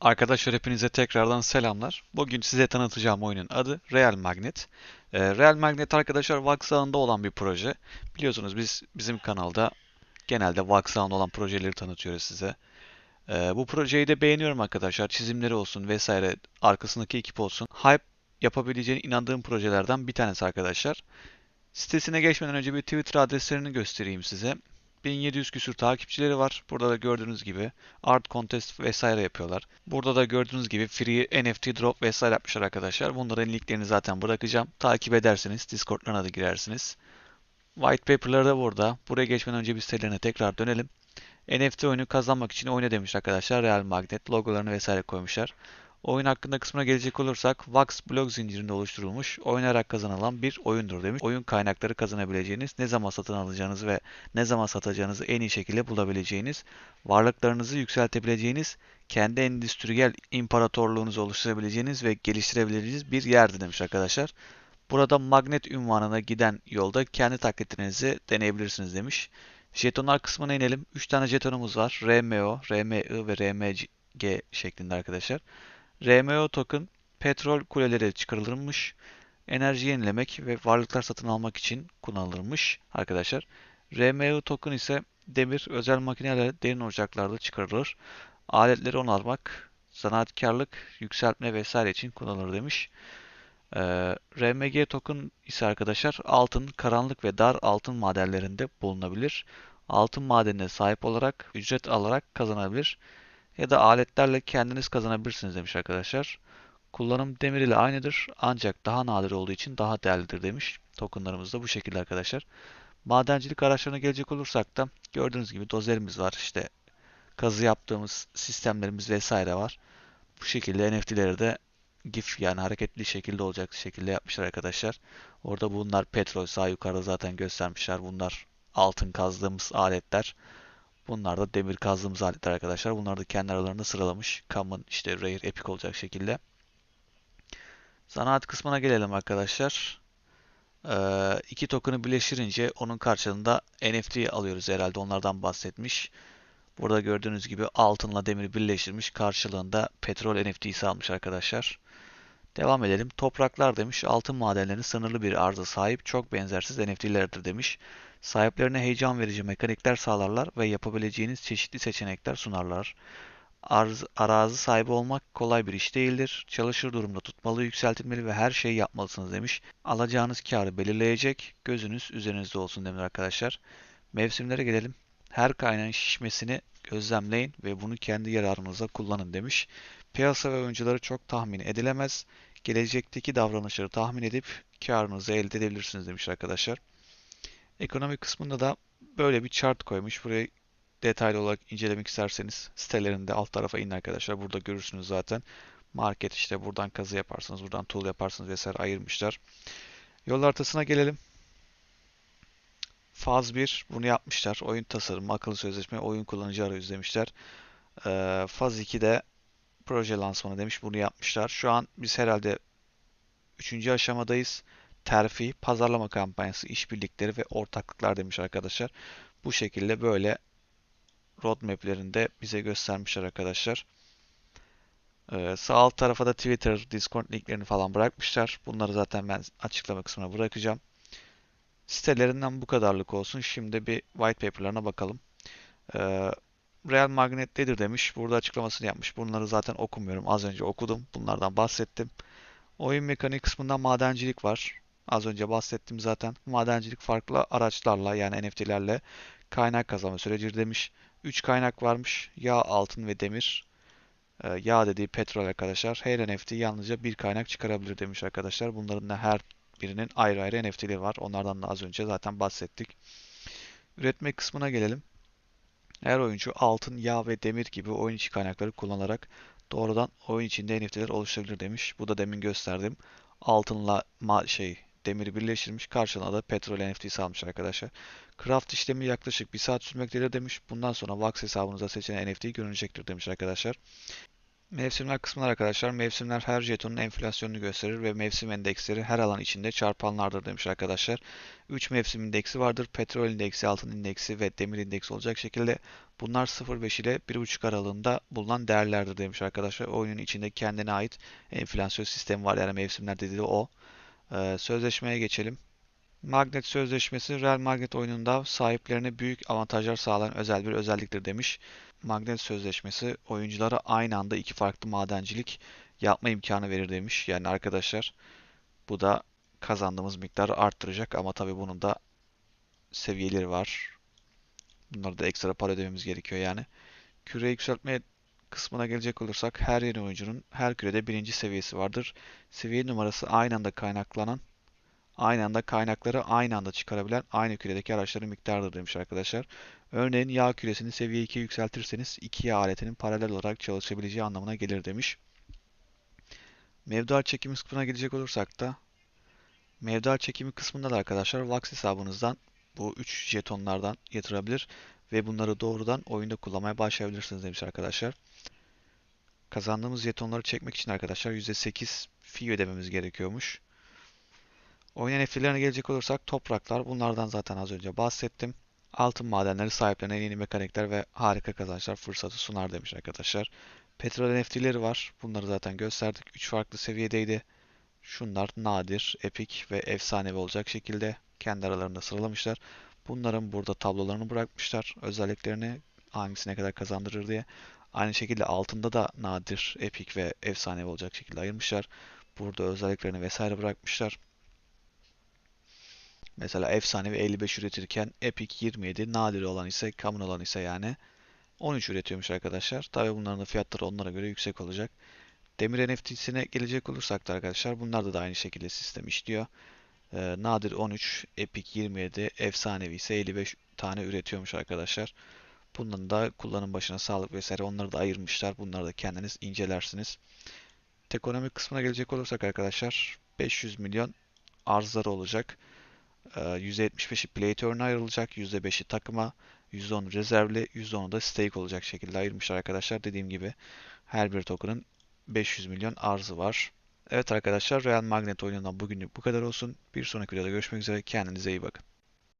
Arkadaşlar hepinize tekrardan selamlar. Bugün size tanıtacağım oyunun adı Real Magnet. Ee, Real Magnet arkadaşlar Wax ağında olan bir proje. Biliyorsunuz biz bizim kanalda genelde Wax ağında olan projeleri tanıtıyoruz size. Ee, bu projeyi de beğeniyorum arkadaşlar. Çizimleri olsun vesaire arkasındaki ekip olsun. Hype yapabileceğine inandığım projelerden bir tanesi arkadaşlar. Sitesine geçmeden önce bir Twitter adreslerini göstereyim size. 1700 küsür takipçileri var. Burada da gördüğünüz gibi art contest vesaire yapıyorlar. Burada da gördüğünüz gibi free NFT drop vesaire yapmışlar arkadaşlar. Bunların linklerini zaten bırakacağım. Takip edersiniz. Discord'larına da girersiniz. White paper'ları da burada. Buraya geçmeden önce bir sitelerine tekrar dönelim. NFT oyunu kazanmak için oyna demiş arkadaşlar. Real Magnet logolarını vesaire koymuşlar. Oyun hakkında kısmına gelecek olursak Vax blok zincirinde oluşturulmuş, oynayarak kazanılan bir oyundur demiş. Oyun kaynakları kazanabileceğiniz, ne zaman satın alacağınız ve ne zaman satacağınızı en iyi şekilde bulabileceğiniz, varlıklarınızı yükseltebileceğiniz, kendi endüstriyel imparatorluğunuzu oluşturabileceğiniz ve geliştirebileceğiniz bir yerdir demiş arkadaşlar. Burada magnet ünvanına giden yolda kendi taklitlerinizi deneyebilirsiniz demiş. Jetonlar kısmına inelim. 3 tane jetonumuz var. RMO, RMI ve RMG şeklinde arkadaşlar. RMO token petrol kuleleri çıkarılırmış. Enerji yenilemek ve varlıklar satın almak için kullanılırmış arkadaşlar. RMO token ise demir özel makinelerle derin ocaklarda çıkarılır. Aletleri onarmak, zanaatkarlık, yükseltme vesaire için kullanılır demiş. Ee, RMG token ise arkadaşlar altın, karanlık ve dar altın madenlerinde bulunabilir. Altın madenine sahip olarak ücret alarak kazanabilir ya da aletlerle kendiniz kazanabilirsiniz demiş arkadaşlar. Kullanım demir ile aynıdır ancak daha nadir olduğu için daha değerlidir demiş. Tokenlarımız da bu şekilde arkadaşlar. Madencilik araçlarına gelecek olursak da gördüğünüz gibi dozerimiz var. İşte kazı yaptığımız sistemlerimiz vesaire var. Bu şekilde NFT'leri de GIF yani hareketli şekilde olacak şekilde yapmışlar arkadaşlar. Orada bunlar petrol sağ yukarıda zaten göstermişler. Bunlar altın kazdığımız aletler. Bunlar da demir kazdığımız aletler arkadaşlar. Bunları da kendi aralarında sıralamış. Common, işte Rare, Epic olacak şekilde. Zanaat kısmına gelelim arkadaşlar. Ee, iki token'ı birleştirince onun karşılığında NFT alıyoruz herhalde. Onlardan bahsetmiş. Burada gördüğünüz gibi altınla demir birleştirmiş. Karşılığında petrol NFT'si almış arkadaşlar. Devam edelim. Topraklar demiş. Altın madenlerinin sınırlı bir arıza sahip çok benzersiz NFT'lerdir demiş. Sahiplerine heyecan verici mekanikler sağlarlar ve yapabileceğiniz çeşitli seçenekler sunarlar. Arz, arazi sahibi olmak kolay bir iş değildir. Çalışır durumda tutmalı, yükseltilmeli ve her şeyi yapmalısınız demiş. Alacağınız karı belirleyecek, gözünüz üzerinizde olsun demiş arkadaşlar. Mevsimlere gelelim. Her kaynağın şişmesini gözlemleyin ve bunu kendi yararınıza kullanın demiş. Piyasa ve oyuncuları çok tahmin edilemez. Gelecekteki davranışları tahmin edip karınızı elde edebilirsiniz demiş arkadaşlar. Ekonomi kısmında da böyle bir chart koymuş. Buraya detaylı olarak incelemek isterseniz sitelerinde alt tarafa inin arkadaşlar. Burada görürsünüz zaten. Market işte buradan kazı yaparsınız, buradan tool yaparsınız vesaire ayırmışlar. Yol haritasına gelelim. Faz 1 bunu yapmışlar. Oyun tasarımı, akıllı sözleşme, oyun kullanıcı arayüzü demişler. Ee, faz 2 de proje lansmanı demiş. Bunu yapmışlar. Şu an biz herhalde 3. aşamadayız terfi, pazarlama kampanyası, işbirlikleri ve ortaklıklar demiş arkadaşlar. Bu şekilde böyle roadmap'lerinde bize göstermişler arkadaşlar. Ee, sağ alt tarafa da Twitter, Discord linklerini falan bırakmışlar. Bunları zaten ben açıklama kısmına bırakacağım. Sitelerinden bu kadarlık olsun. Şimdi bir white paper'larına bakalım. Ee, Real Magnet nedir demiş. Burada açıklamasını yapmış. Bunları zaten okumuyorum. Az önce okudum. Bunlardan bahsettim. Oyun mekanik kısmında madencilik var. Az önce bahsettim zaten. Madencilik farklı araçlarla yani NFT'lerle kaynak kazanma süreci demiş. 3 kaynak varmış. Yağ, altın ve demir. Ee, yağ dediği petrol arkadaşlar. Her NFT yalnızca bir kaynak çıkarabilir demiş arkadaşlar. Bunların da her birinin ayrı ayrı NFT'leri var. Onlardan da az önce zaten bahsettik. Üretme kısmına gelelim. Her oyuncu altın, yağ ve demir gibi oyun içi kaynakları kullanarak doğrudan oyun içinde NFT'ler oluşturabilir demiş. Bu da demin gösterdim. Altınla şey demiri birleştirmiş. Karşılığında da petrol NFT'si almış arkadaşlar. Craft işlemi yaklaşık bir saat sürmektedir demiş. Bundan sonra Vax hesabınıza seçen NFT görünecektir demiş arkadaşlar. Mevsimler kısmında arkadaşlar mevsimler her jetonun enflasyonunu gösterir ve mevsim endeksleri her alan içinde çarpanlardır demiş arkadaşlar. 3 mevsim indeksi vardır. Petrol indeksi, altın indeksi ve demir indeksi olacak şekilde bunlar 0.5 ile 1.5 aralığında bulunan değerlerdir demiş arkadaşlar. Oyunun içinde kendine ait enflasyon sistemi var yani mevsimler dediği o. Ee, sözleşmeye geçelim. Magnet sözleşmesi Real Magnet oyununda sahiplerine büyük avantajlar sağlayan özel bir özelliktir demiş. Magnet sözleşmesi oyunculara aynı anda iki farklı madencilik yapma imkanı verir demiş. Yani arkadaşlar bu da kazandığımız miktarı arttıracak ama tabii bunun da seviyeleri var. Bunları da ekstra para ödememiz gerekiyor yani. Küre yükseltme kısmına gelecek olursak her yeni oyuncunun her kürede birinci seviyesi vardır. Seviye numarası aynı anda kaynaklanan aynı anda kaynakları aynı anda çıkarabilen aynı küredeki araçların miktarıdır demiş arkadaşlar. Örneğin yağ küresini seviye 2'ye yükseltirseniz iki yağ aletinin paralel olarak çalışabileceği anlamına gelir demiş. Mevduat çekimi kısmına gelecek olursak da mevduat çekimi kısmında da arkadaşlar Vax hesabınızdan bu 3 jetonlardan yatırabilir ve bunları doğrudan oyunda kullanmaya başlayabilirsiniz demiş arkadaşlar. Kazandığımız jetonları çekmek için arkadaşlar %8 fee ödememiz gerekiyormuş. Oyun NFT'lerine gelecek olursak topraklar. Bunlardan zaten az önce bahsettim. Altın madenleri sahiplerine yeni mekanikler ve harika kazançlar fırsatı sunar demiş arkadaşlar. Petrol NFT'leri var. Bunları zaten gösterdik. 3 farklı seviyedeydi. Şunlar nadir, epik ve efsanevi olacak şekilde kendi aralarında sıralamışlar. Bunların burada tablolarını bırakmışlar. Özelliklerini hangisine kadar kazandırır diye. Aynı şekilde altında da nadir, epik ve efsanevi olacak şekilde ayırmışlar. Burada özelliklerini vesaire bırakmışlar. Mesela efsanevi 55 üretirken Epic 27, nadir olan ise common olan ise yani 13 üretiyormuş arkadaşlar. Tabi bunların da fiyatları onlara göre yüksek olacak. Demir NFT'sine gelecek olursak da arkadaşlar bunlarda da aynı şekilde sistem işliyor. Ee, nadir 13, Epic 27, efsanevi ise 55 tane üretiyormuş arkadaşlar. Bunların da kullanım başına sağlık vesaire onları da ayırmışlar. Bunları da kendiniz incelersiniz. Ekonomik kısmına gelecek olursak arkadaşlar 500 milyon arzları olacak. %75'i play turn'a ayrılacak. %5'i takıma, %10 rezervli, %10'u da stake olacak şekilde ayırmışlar arkadaşlar. Dediğim gibi her bir token'ın 500 milyon arzı var. Evet arkadaşlar Real Magnet oyunundan bugünlük bu kadar olsun. Bir sonraki videoda görüşmek üzere. Kendinize iyi bakın.